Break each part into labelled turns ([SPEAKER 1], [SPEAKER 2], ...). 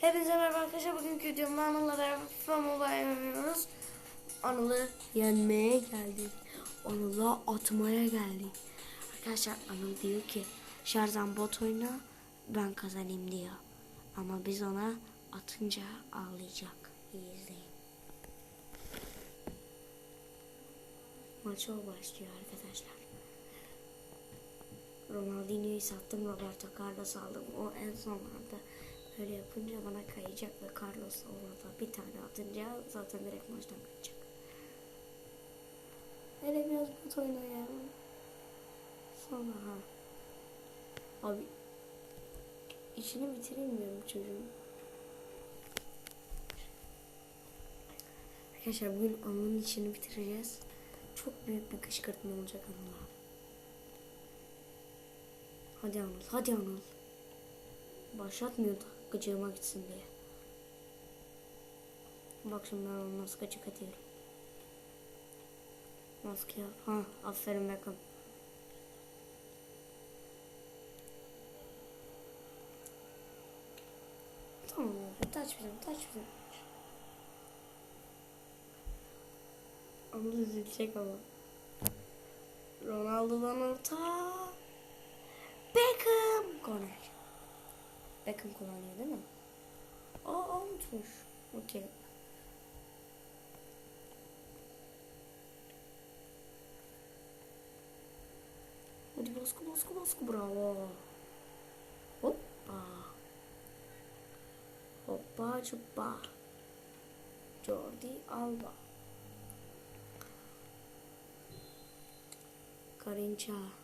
[SPEAKER 1] Hepinize merhaba arkadaşlar. Bugünkü videomda Anıl'la FIFA Mobile oynuyoruz. Anıl'ı yenmeye geldik. Anıl'ı atmaya geldik. Arkadaşlar Anıl diyor ki Şarzan bot oyna ben kazanayım diyor. Ama biz ona atınca ağlayacak. İyi izleyin. Maç başlıyor arkadaşlar. Ronaldinho'yu sattım, Roberto Carlos aldım. O en sonlarda böyle yapınca bana kayacak ve Carlos olmadan bir tane atınca zaten direkt maçtan kaçacak. Hele biraz bot oyna ya. Sonra ha. Abi işini bitiremiyorum çocuğun. Arkadaşlar bugün Anıl'ın işini bitireceğiz. Çok büyük bir kışkırtma olacak Anıl'a. Hadi Anıl, hadi Anıl. Başlatmıyordu gıcığıma gitsin diye. Bak şimdi ben onu nasıl gıcık atıyorum. Maske yap. Ha, aferin Beckham. Tamam abi, taç bizim, taç bizim. Anıl üzülecek ama. Ronaldo'dan orta. Beckham. Corner. Beckham kullanıyor değil mi? Aa unutmuş. Okey. Hadi baskı baskı baskı bravo. Hoppa. Hoppa çuppa. Jordi Alba. Karinça.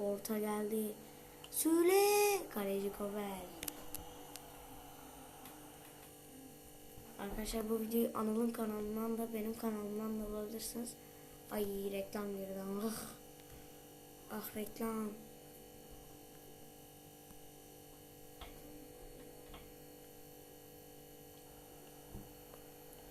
[SPEAKER 1] Orta geldi. Söyle. Kaleci Kovel. Arkadaşlar bu videoyu Anıl'ın kanalından da benim kanalımdan da bulabilirsiniz. Ay reklam girdi ama. Ah, ah reklam.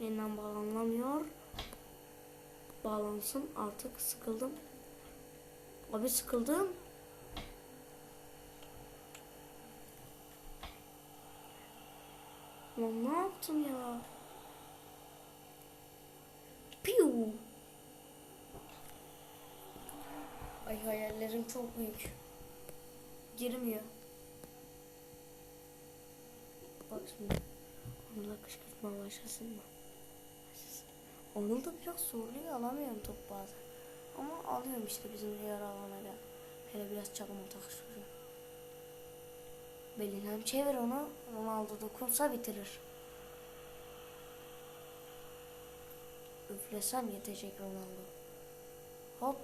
[SPEAKER 1] Yeniden bağlanamıyor. Bağlansın artık sıkıldım. Abi sıkıldım. Lan ne yaptım ya? Piu. Ay hayallerim çok büyük. Girmiyor. Bak şimdi. Onu da kışkırtma başlasın mı? Başlasın. Onu da biraz zorluyor alamıyorum top bazen. Ama alıyorum işte bizim diğer alana. Hele biraz atak şuraya. Bellingham çevir onu. Ronaldo dokunsa bitirir. Üflesem yetecek Ronaldo. Hop.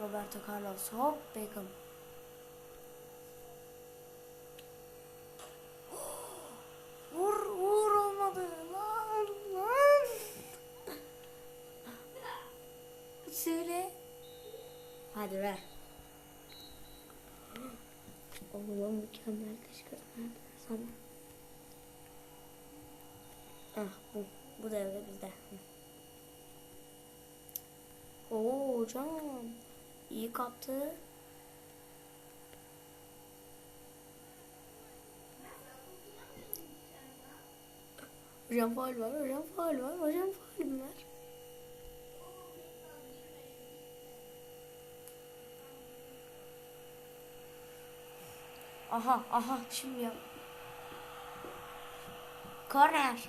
[SPEAKER 1] Roberto Carlos. Hop. Beckham. Hadi ver. Oğlum mükemmel kışkırtma. Sana. Ah bu. Bu da evde bizde. Oo hocam. İyi kaptı. Hocam faul var, hocam faul var, hocam faul var. Aha aha şimdi yap. Korner.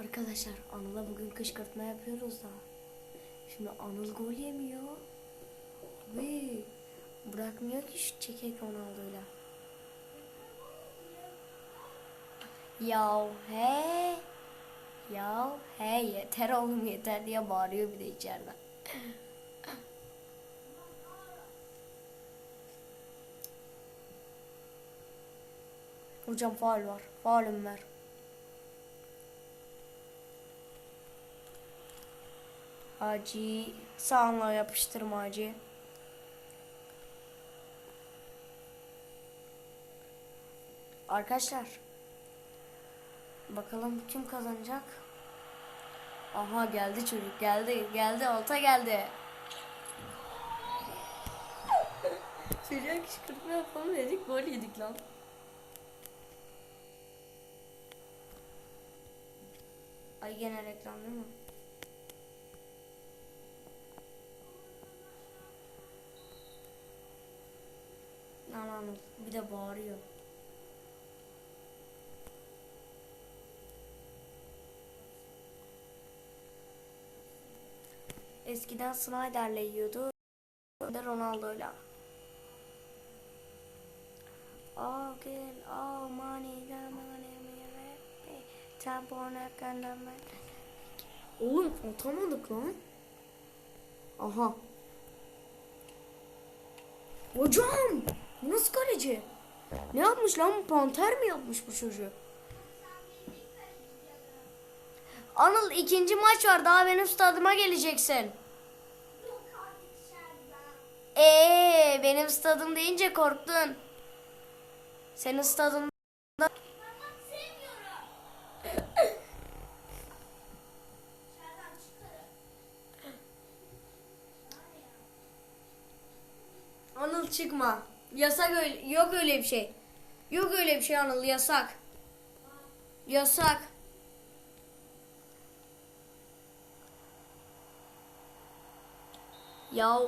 [SPEAKER 1] Arkadaşlar Anıl'a bugün kışkırtma yapıyoruz da. Şimdi Anıl gol yemiyor. Abi bırakmıyor ki şu çekek Ronaldo'yla. Ya he. Ya he yeter oğlum yeter diye bağırıyor bir de içeriden. Hocam faul var. Faulüm var. Hacı sağınla yapıştırma Hacı. Arkadaşlar bakalım kim kazanacak? Aha geldi çocuk geldi geldi olta geldi. Çocuğa kışkırtma yapalım dedik gol yedik lan. Ay gene reklam değil mi? Lan bir de bağırıyor. Eskiden Snyder'le yiyordu. Ronaldo'yla. Oh money, the money, me, tampona kanama. Oğlum atamadık lan. Aha. Hocam! Bu nasıl kaleci? Ne yapmış lan bu panter mi yapmış bu çocuğu? Anıl ikinci maç var daha benim stadıma geleceksin. Ee benim stadım deyince korktun. Senin stadında Anıl çıkma. Yasak öyle yok öyle bir şey. Yok öyle bir şey Anıl yasak. Yasak. Ya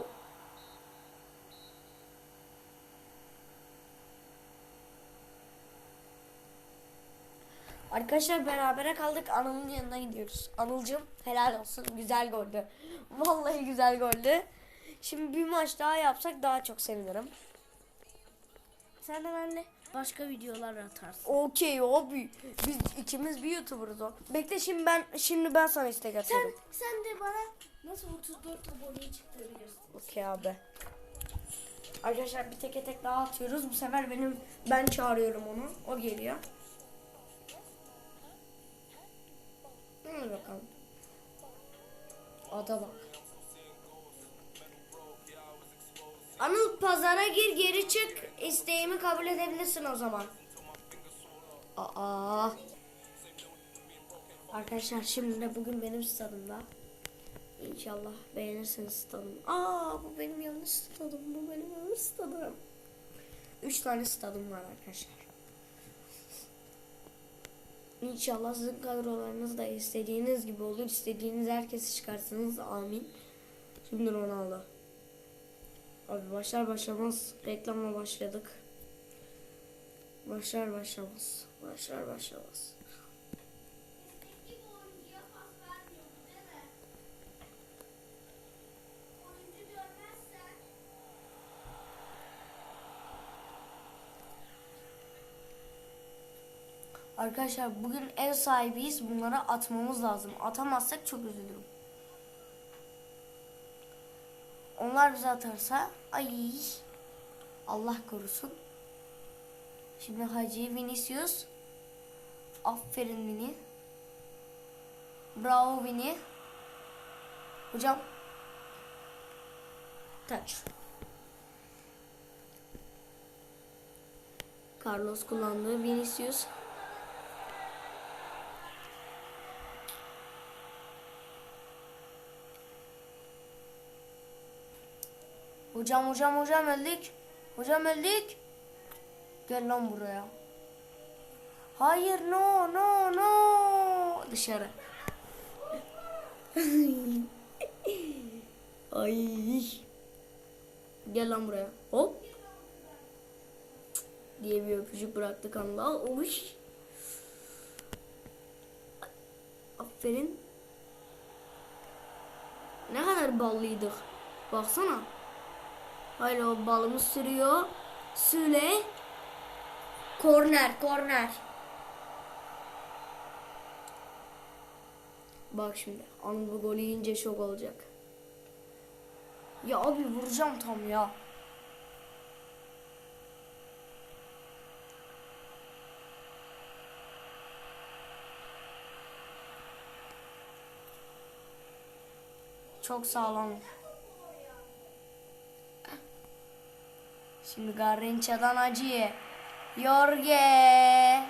[SPEAKER 1] Arkadaşlar berabere kaldık. Anıl'ın yanına gidiyoruz. Anıl'cım helal olsun. Güzel goldü. Vallahi güzel goldü. Şimdi bir maç daha yapsak daha çok sevinirim. Sen de benle.
[SPEAKER 2] Başka videolar atarsın.
[SPEAKER 1] Okey abi. Biz ikimiz bir YouTuber'ız o. Bekle şimdi ben şimdi ben sana istek
[SPEAKER 2] Sen,
[SPEAKER 1] atıyorum.
[SPEAKER 2] sen de bana nasıl 34 aboneye çıktığını göster.
[SPEAKER 1] Okey abi. Arkadaşlar bir teke tek daha atıyoruz. Bu sefer benim ben çağırıyorum onu. O geliyor. Hadi bakalım. Ada bak. Anıl pazara gir geri çık. İsteğimi kabul edebilirsin o zaman. Aa. Arkadaşlar şimdi de bugün benim stadımda. İnşallah beğenirsiniz stadımı. Aa bu benim yanlış stadım. Bu benim yanlış stadım. Üç tane stadım var arkadaşlar. İnşallah sizin kadrolarınız da istediğiniz gibi olur. İstediğiniz herkesi çıkarsınız. Amin. Şimdi Ronaldo. Abi başlar başlamaz reklamla başladık. Başlar başlamaz. Başlar başlamaz. Arkadaşlar bugün ev sahibiyiz. Bunlara atmamız lazım. Atamazsak çok üzülürüm. Onlar bize atarsa ay Allah korusun. Şimdi Hacı Vinicius. Aferin Vini. Bravo Vini. Hocam. Touch. Carlos kullandı. Vinicius. Hocam hocam hocam öldük. Hocam öldük. Gel lan buraya. Hayır no no no. Dışarı. Ay. Gel lan buraya. Hop. Diye bir öpücük bıraktı kanla. Uş. Aferin. Ne kadar ballıydık. Baksana. Hayır o balımı sürüyor. Süle. Korner, korner. Bak şimdi. Anıl bu golü yiyince şok olacak. Ya abi vuracağım tam ya. Çok sağlam. Şimdi Garrinça'dan acıya. Yorge.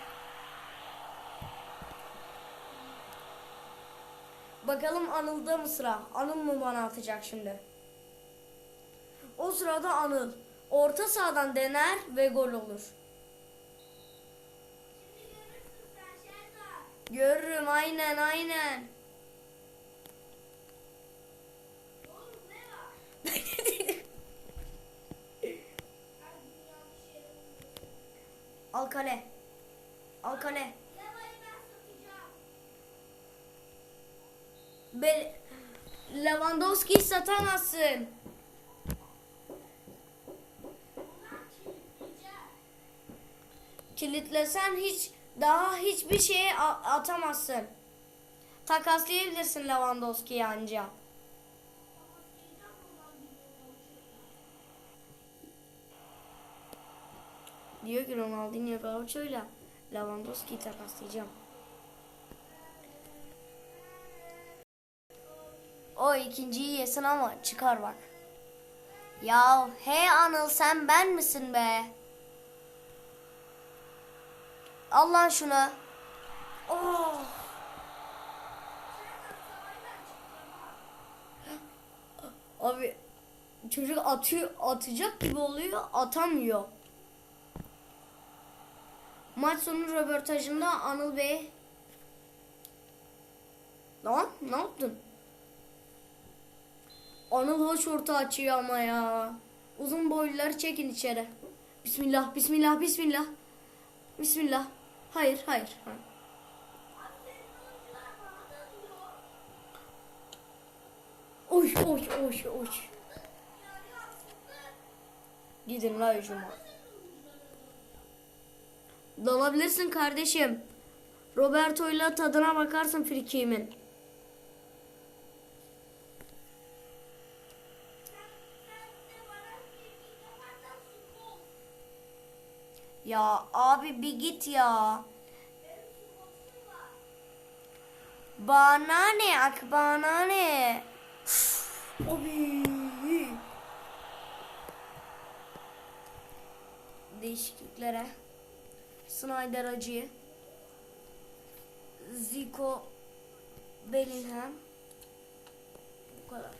[SPEAKER 1] Bakalım Anıl'da mı sıra? Anıl mı bana atacak şimdi? O sırada Anıl. orta sahadan dener ve gol olur. Görürüm aynen aynen.
[SPEAKER 2] Oğlum ne var? Ben yanlış yere vurdum.
[SPEAKER 1] Al kale. Al kale.
[SPEAKER 2] Levayı ben satacağım.
[SPEAKER 1] Be Lewandowski'yi satamazsın. Kilitlesen hiç daha hiçbir şeye atamazsın. Takaslayabilirsin Lewandowski'yi anca. Diyor ki Ronaldinho Gaucho'yla Lewandowski'yi takaslayacağım. O ikinciyi yesin ama çıkar bak. Ya hey Anıl sen ben misin be? Al lan şunu. Oh. Abi çocuk atıyor atacak gibi oluyor atamıyor. Maç sonu röportajında Anıl Bey Lan ne yaptın? Anıl hoş orta açıyor ama ya. Uzun boyluları çekin içeri. Bismillah, bismillah, bismillah. Bismillah. Hayır, hayır. hayır. Oy, oy, oy, oy. Gidin la hücuma. Dalabilirsin kardeşim. Roberto'yla tadına bakarsın
[SPEAKER 2] futbol.
[SPEAKER 1] Ya abi bir git ya. Bana ne ak bana ne? Abi. Değişikliklere. Snyder Acı. Zico Bellingham. Bu kadar.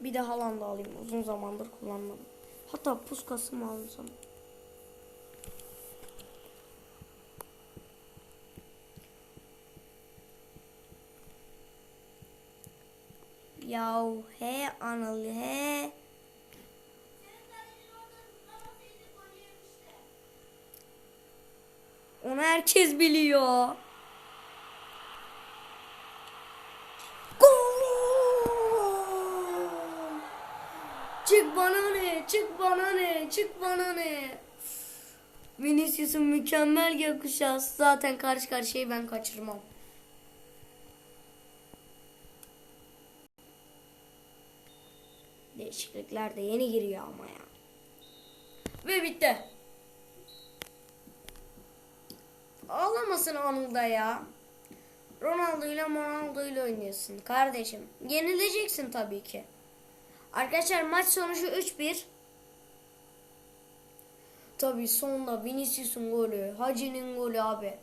[SPEAKER 1] Bir de Haaland'ı alayım. Uzun zamandır kullanmadım. Hatta puskası mı alsam? Yahu he Anıl he. Onu herkes biliyor. Gol! Çık bana ne? Çık bana ne? Çık bana ne? Vinicius'un mükemmel gökkuşağı. Zaten karşı karşıyayı ben kaçırmam. Değişiklikler de yeni giriyor ama ya. Ve bitti. Ağlamasın Anıl'da ya. Ronaldo ile Ronaldo ile oynuyorsun kardeşim. Yenileceksin tabii ki. Arkadaşlar maç sonucu 3-1. Tabii sonunda Vinicius'un golü, Hacı'nin golü abi.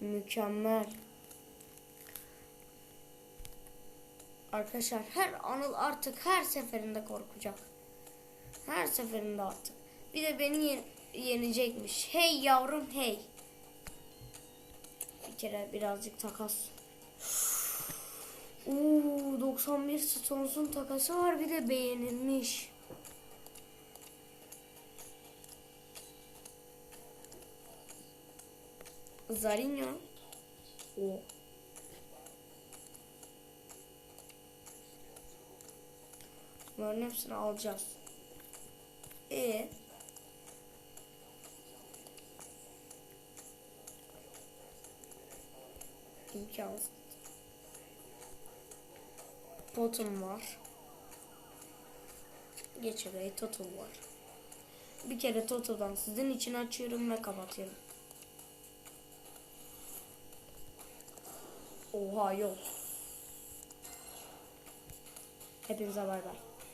[SPEAKER 1] Mükemmel. Arkadaşlar her Anıl artık her seferinde korkacak. Her seferinde artık. Bir de beni ye- yenecekmiş. Hey yavrum hey. Bir kere birazcık takas. Oo 91 Stones'un takası var bir de beğenilmiş. Zarinho. O. Bunların hepsini alacağız. E imkansız. Potum var. Geç oraya total var. Bir kere totaldan sizin için açıyorum ve kapatıyorum. Oha yok. Hepinize bay bay.